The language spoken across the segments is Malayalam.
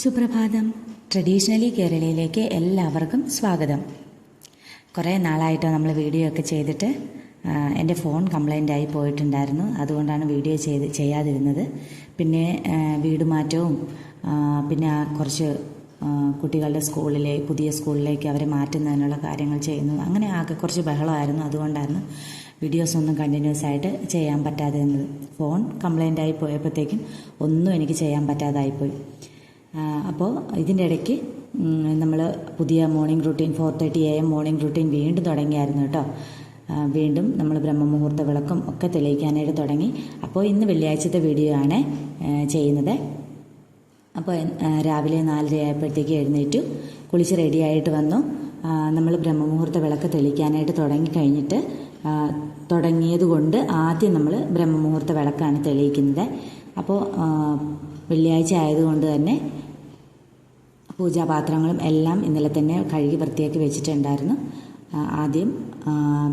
സുപ്രഭാതം. ട്രഡീഷണലി കേരളയിലേക്ക് എല്ലാവർക്കും സ്വാഗതം. കുറേ നാളായിട്ടോ നമ്മൾ വീഡിയോ ഒക്കെ ചെയ്തിട്ട് എന്റെ ഫോൺ കംപ്ലൈന്റ് ആയി പോയിട്ടുണ്ടായിരുന്നു. അതുകൊണ്ടാണ് വീഡിയോ ചെയ്ത് ചെയ്യാതിരുന്നത്. പിന്നെ വീട് മാറ്റവും പിന്നെ കുറച്ച് കുട്ടികളുടെ സ്കൂളിലെ പുതിയ സ്കൂളിലേക്ക് അവരെ മാറ്റുന്നതിനുള്ള കാര്യങ്ങൾ ചെയ്യുന്നു. അങ്ങനെ ആകെ കുറച്ച് ബഹളമായിരുന്നു. അതുകൊണ്ടായിരുന്നു വീഡിയോസ് ഒന്നും കണ്ടിന്യൂസ് ആയിട്ട് ചെയ്യാൻ പറ്റാതിരുന്നത്. ഫോൺ കംപ്ലൈന്റ് ആയി പോയപ്പോഴത്തേക്കും ഒന്നും എനിക്ക് ചെയ്യാൻ പറ്റാതായിപ്പോയി. അപ്പോൾ ഇതിന്റെ ഇടയ്ക്ക് നമ്മൾ പുതിയ morning routine four thirty A M morning routine വീണ്ടും തുടങ്ങിയായിരുന്നു കേട്ടോ. വീണ്ടും നമ്മൾ ബ്രഹ്മമുഹൂർത്ത വിളക്കും ഒക്കെ തെളിയിക്കാനായിട്ട് തുടങ്ങി. അപ്പോൾ ഇന്ന് വെള്ളിയാഴ്ചത്തെ വീഡിയോ ആണ് ചെയ്യുന്നത്. അപ്പോൾ രാവിലെ നാലര ആയപ്പോഴത്തേക്ക് എഴുന്നേറ്റു. കുളിച്ച് റെഡിയായിട്ട് വന്നു. നമ്മൾ ബ്രഹ്മമുഹൂർത്ത വിളക്ക് തെളിക്കാനായിട്ട് തുടങ്ങി കഴിഞ്ഞിട്ട് തുടങ്ങിയത് കൊണ്ട് ആദ്യം നമ്മൾ ബ്രഹ്മമുഹൂർത്ത വിളക്കാണ് തെളിയിക്കുന്നത്. അപ്പോൾ വെള്ളിയാഴ്ച ആയതുകൊണ്ട് തന്നെ പൂജാപാത്രങ്ങളും എല്ലാം ഇന്നലെ തന്നെ കഴുകി വൃത്തിയാക്കി വെച്ചിട്ടുണ്ടായിരുന്നു. ആദ്യം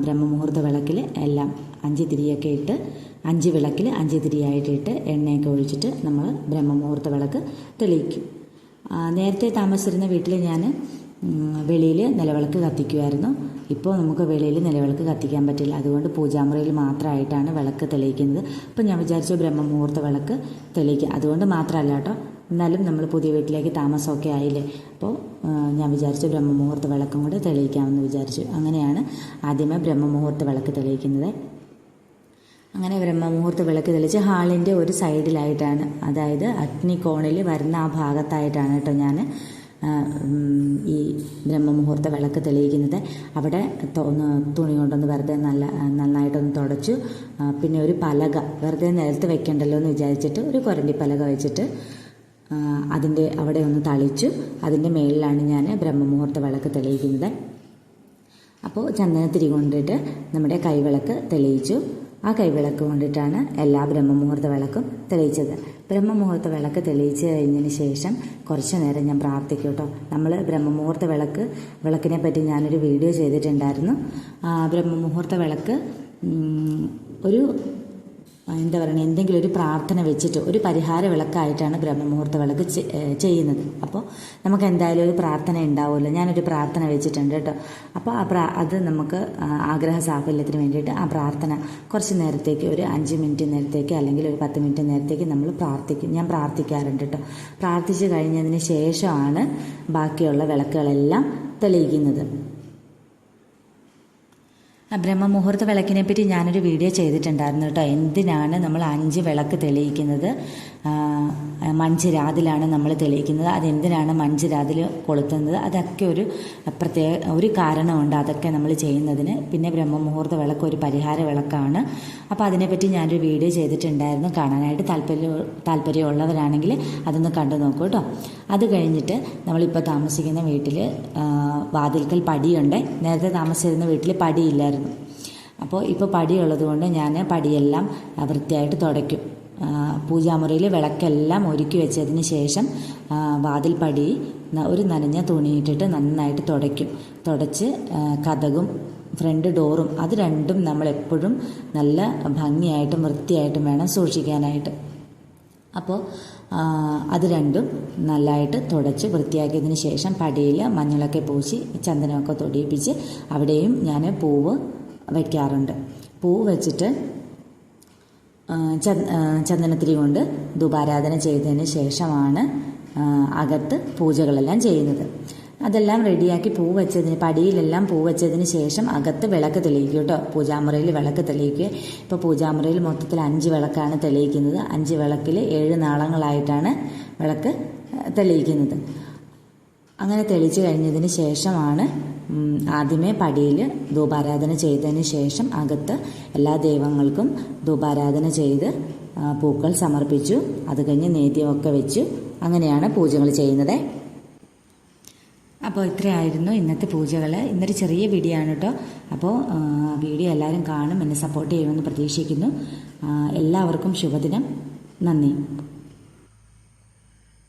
ബ്രഹ്മമുഹൂർത്ത വിളക്കിൽ എല്ലാം അഞ്ച് തിരിയൊക്കെ ഇട്ട് അഞ്ച് വിളക്കിൽ അഞ്ച് തിരിയായിട്ടിട്ട് എണ്ണയൊക്കെ ഒഴിച്ചിട്ട് നമ്മൾ ബ്രഹ്മമുഹൂർത്ത വിളക്ക് തെളിയിക്കും. നേരത്തെ താമസിച്ചിരുന്ന വീട്ടിൽ ഞാൻ വെളിയിൽ നിലവിളക്ക് കത്തിക്കുമായിരുന്നു ഇപ്പോൾ നമുക്ക് വെളിയിൽ നിലവിളക്ക് കത്തിക്കാൻ പറ്റില്ല. അതുകൊണ്ട് പൂജാമുറിയിൽ മാത്രമായിട്ടാണ് വിളക്ക് തെളിയിക്കുന്നത്. അപ്പോൾ ഞാൻ വിചാരിച്ചു ബ്രഹ്മമുഹൂർത്ത വിളക്ക് തെളിയിക്കുക. അതുകൊണ്ട് മാത്രമല്ല കേട്ടോ. എന്നാലും നമ്മൾ പുതിയ വീട്ടിലേക്ക് താമസമൊക്കെ ആയില്ലേ? അപ്പോൾ ഞാൻ വിചാരിച്ചു ബ്രഹ്മമുഹൂർത്ത വിളക്കും കൂടെ തെളിയിക്കാമെന്ന് വിചാരിച്ചു. അങ്ങനെയാണ് ആദ്യമേ ബ്രഹ്മമുഹൂർത്ത വിളക്ക് തെളിയിക്കുന്നത്. അങ്ങനെ ബ്രഹ്മമുഹൂർത്ത വിളക്ക് തെളിച്ച് ഹാളിന്റെ ഒരു സൈഡിലായിട്ടാണ്. അതായത് അഗ്നി കോണിൽ വരുന്ന ആ ഭാഗത്തായിട്ടാണ് കേട്ടോ ഞാൻ ഈ ബ്രഹ്മമുഹൂർത്ത വിളക്ക് തെളിയിക്കുന്നത്. അവിടെ തുണി കൊണ്ടൊന്ന് വെറുതെ നല്ല നന്നായിട്ടൊന്ന് തുടച്ചു. പിന്നെ ഒരു പലക വെറുതെ നിലത്ത് വെക്കണ്ടല്ലോ എന്ന് വിചാരിച്ചിട്ട് ഒരു കുരണ്ടി പലക വെച്ചിട്ട് അതിന്റെ അവിടെ ഒന്ന് തളിച്ചു. അതിന്റെ മേളിലാണ് ഞാൻ ബ്രഹ്മമുഹൂർത്ത വിളക്ക് തെളിയിക്കുന്നത്. അപ്പോൾ ചന്ദനത്തിരി കൊണ്ടിട്ട് നമ്മുടെ കൈവിളക്ക് തെളിയിച്ചു. ആ കൈവിളക്ക് കൊണ്ടിട്ടാണ് എല്ലാ ബ്രഹ്മമുഹൂർത്ത വിളക്കും തെളിയിച്ചത്. ബ്രഹ്മമുഹൂർത്ത വിളക്ക് തെളിയിച്ച് കഴിഞ്ഞതിന് ശേഷം കുറച്ച് നേരം ഞാൻ പ്രാർത്ഥിക്കും കേട്ടോ നമ്മൾ ബ്രഹ്മമുഹൂർത്ത വിളക്ക് വിളക്കിനെ പറ്റി ഞാനൊരു വീഡിയോ ചെയ്തിട്ടുണ്ടായിരുന്നു. ആ, ബ്രഹ്മമുഹൂർത്ത വിളക്ക് ഒരു എന്താ പറയുക എന്തെങ്കിലും ഒരു പ്രാർത്ഥന വെച്ചിട്ട് ഒരു പരിഹാര വിളക്കായിട്ടാണ് ബ്രഹ്മമുഹൂർത്ത വിളക്ക് ചെയ്യുന്നത്. അപ്പോൾ നമുക്ക് എന്തായാലും ഒരു പ്രാർത്ഥന ഉണ്ടാവുമല്ലോ. ഞാനൊരു പ്രാർത്ഥന വെച്ചിട്ടുണ്ട് കേട്ടോ. അപ്പോൾ ആ അത് നമുക്ക് ആഗ്രഹ സാഫല്യത്തിന് വേണ്ടിയിട്ട് ആ പ്രാർത്ഥന കുറച്ച് നേരത്തേക്ക് ഒരു അഞ്ച് മിനിറ്റ് നേരത്തേക്ക് അല്ലെങ്കിൽ ഒരു പത്ത് മിനിറ്റ് നേരത്തേക്ക് നമ്മൾ പ്രാർത്ഥിക്കും. ഞാൻ പ്രാർത്ഥിക്കാറുണ്ട് കേട്ടോ. പ്രാർത്ഥിച്ച് കഴിഞ്ഞതിന് ശേഷമാണ് ബാക്കിയുള്ള വിളക്കുകളെല്ലാം തെളിയിക്കുന്നത്. ബ്രഹ്മമുഹൂർത്ത വിളക്കിനെ പറ്റി ഞാനൊരു വീഡിയോ ചെയ്തിട്ടുണ്ടായിരുന്നു കേട്ടോ. എന്തിനാണ് നമ്മൾ അഞ്ച് വിളക്ക് തെളിയിക്കുന്നത്? മഞ്ചരാതിലാണ് നമ്മൾ തെളിയിക്കുന്നത്. അതെന്തിനാണ് മൺചിരാതിൽ കൊളുത്തുന്നത്? അതൊക്കെ ഒരു പ്രത്യേക ഒരു കാരണമുണ്ട് അതൊക്കെ നമ്മൾ ചെയ്യുന്നതിന്. പിന്നെ ബ്രഹ്മമുഹൂർത്ത വിളക്ക് ഒരു പരിഹാര വിളക്കാണ്. അപ്പോൾ അതിനെപ്പറ്റി ഞാനൊരു വീഡിയോ ചെയ്തിട്ടുണ്ടായിരുന്നു. കാണാനായിട്ട് താല്പര്യം താല്പര്യമുള്ളവരാണെങ്കിൽ അതൊന്ന് കണ്ടു നോക്കൂ കേട്ടോ. അത് കഴിഞ്ഞിട്ട് നമ്മളിപ്പോൾ താമസിക്കുന്ന വീട്ടിൽ വാതിൽക്കൽ പടിയുണ്ട്. നേരത്തെ താമസിച്ചിരുന്ന വീട്ടിൽ പടിയില്ലായിരുന്നു. അപ്പോൾ ഇപ്പോൾ പടിയുള്ളത് കൊണ്ട് ഞാൻ പടിയെല്ലാം വൃത്തിയായിട്ട് തുടയ്ക്കും. പൂജാമുറിയിൽ വിളക്കെല്ലാം ഒരുക്കി വെച്ചതിന് ശേഷം വാതിൽ പടി ഒരു നനഞ്ഞ തുണിയിട്ടിട്ട് നന്നായിട്ട് തുടയ്ക്കും. തുടച്ച് കഥകും ഫ്രണ്ട് ഡോറും അത് രണ്ടും നമ്മൾ എപ്പോഴും നല്ല ഭംഗിയായിട്ടും വൃത്തിയായിട്ടും വേണം സൂക്ഷിക്കാനായിട്ട്. അപ്പോൾ അത് രണ്ടും നല്ലതായിട്ട് തുടച്ച് വൃത്തിയാക്കിയതിന് ശേഷം പടിയിൽ മഞ്ഞളൊക്കെ പൂശി ചന്ദനമൊക്കെ തൊടിയിപ്പിച്ച് അവിടെയും ഞാൻ പൂവ് വയ്ക്കാറുണ്ട് പൂവ് വെച്ചിട്ട് ചന്ദനത്തിരി കൊണ്ട് ധൂപാരാധന ചെയ്തതിന് ശേഷമാണ് അകത്ത് പൂജകളെല്ലാം ചെയ്യുന്നത്. അതെല്ലാം റെഡിയാക്കി പൂ വെച്ചതിന് പടിയിലെല്ലാം പൂ വെച്ചതിന് ശേഷം അകത്ത് വിളക്ക് തെളിയിക്കും കേട്ടോ. പൂജാമുറിയിൽ വിളക്ക് തെളിയിക്കുക. ഇപ്പോൾ പൂജാമുറിയിൽ മൊത്തത്തിൽ അഞ്ച് വിളക്കാണ് തെളിയിക്കുന്നത്. അഞ്ച് വിളക്കിൽ ഏഴ് നാളങ്ങളായിട്ടാണ് വിളക്ക് തെളിയിക്കുന്നത്. അങ്ങനെ തെളിച്ച് കഴിഞ്ഞതിന് ശേഷമാണ് ആദ്യമേ പടിയിൽ ധൂപാരാധന ചെയ്തതിന് ശേഷം അകത്ത് എല്ലാ ദൈവങ്ങൾക്കും ധൂപാരാധന ചെയ്ത് പൂക്കൾ സമർപ്പിച്ചു. അത് കഴിഞ്ഞ് നേദ്യമൊക്കെ വെച്ചു. അങ്ങനെയാണ് പൂജകൾ ചെയ്യുന്നത്. അപ്പോൾ ഇത്രയായിരുന്നു ഇന്നത്തെ പൂജകൾ ഇന്നൊരു ചെറിയ വീഡിയോ ആണ് കേട്ടോ അപ്പോൾ വീഡിയോ എല്ലാവരും കാണും എന്നെ സപ്പോർട്ട് ചെയ്യുമെന്ന് പ്രതീക്ഷിക്കുന്നു. എല്ലാവർക്കും ശുഭദിനം. നന്ദി.